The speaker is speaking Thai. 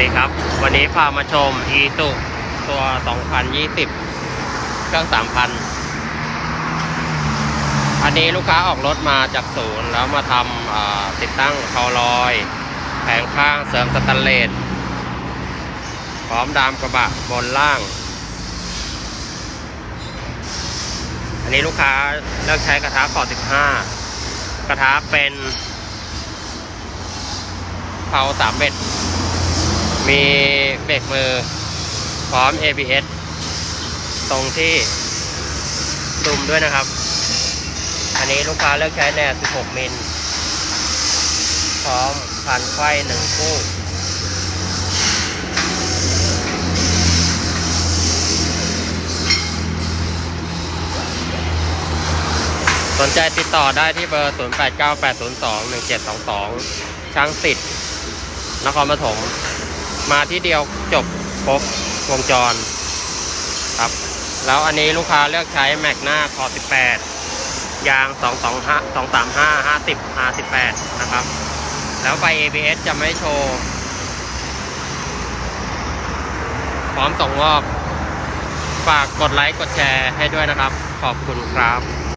ดีครับ วันนี้พามาชม e สุตัว 2020 เครื่อง 3,000 อันนี้ลูกค้าออกรถมาจากศูนย์ แล้วมาทำติดตั้งเคาลอย แผงข้างเสริมสแตนเลสพร้อมดามกระบะบนล่าง อันนี้ลูกค้าเลือกใช้กระทะขอ15 กระทะเป็นเผาสามเม็ด มีเบรกมือ พร้อม ABS ตรงที่ดุมด้วยนะครับ อันนี้ลูกค้าเลือกใช้แนว 16 มิล พร้อมพันไฟหนึ่งคู่สนใจติดต่อได้ที่เบอร์ 0898021722 ช่างติดนครปฐม มาที่เดียวจบครบวงจรครับ แล้วอันนี้ลูกค้าเลือกใช้แม็กหน้าคอ18 ยาง 225 235 50 58นะครับ แล้วไฟ ABS จะไม่โชว์ พร้อมส่งมอบ ฝากกดไลค์กดแชร์ให้ด้วยนะครับ ขอบคุณครับ